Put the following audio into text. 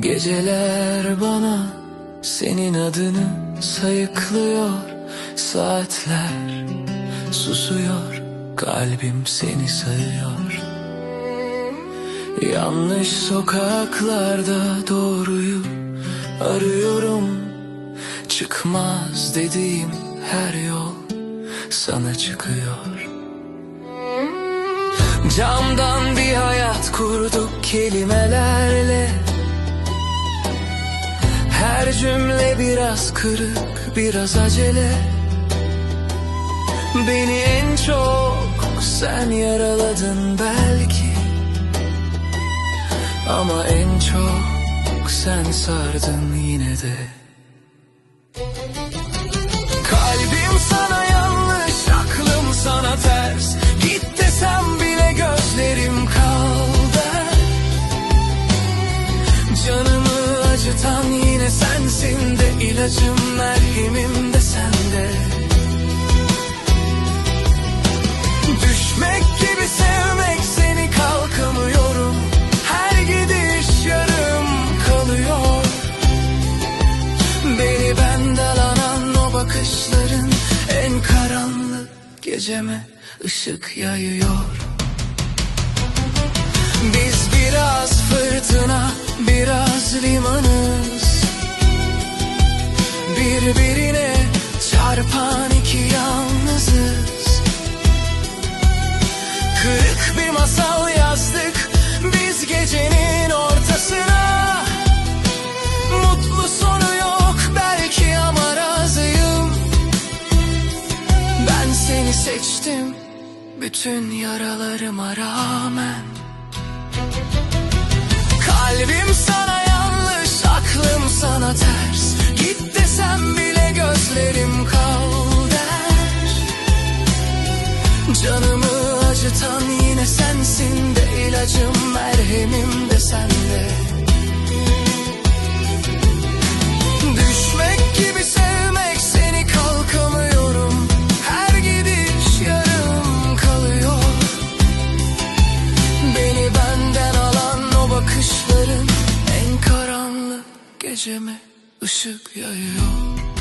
Geceler bana senin adını sayıklıyor. Saatler susuyor Kalbim seni sayıyor Yanlış sokaklarda doğruyu arıyorum. Çıkmaz dediğim her yol sana çıkıyor. Camdan bir hayat kurduk kelimelerle Cümle biraz kırık, biraz acele. Beni en çok sen yaraladın belki. Ama en çok sen sardın yine de ilacım merhemim de sende. Düşmek gibi sevmek seni kalkamıyorum. Her gidiş yarım kalıyor. Beni benden alan o bakışların En karanlık geceme ışık yayıyor. Biz biraz fırtına, biraz limanız Birbirine çarpan iki yalnızız. Kırık bir masal yazdık biz gecenin ortasına. Mutlu sonu yok belki ama razıyım. Ben seni seçtim bütün yaralarıma rağmen acıtan yine sensin de ilacım merhemim de sende. Düşmek gibi sevmek seni kalkamıyorum. Her gidiş yarım kalıyor. Beni benden alan o bakışların En karanlık geceme ışık yayıyor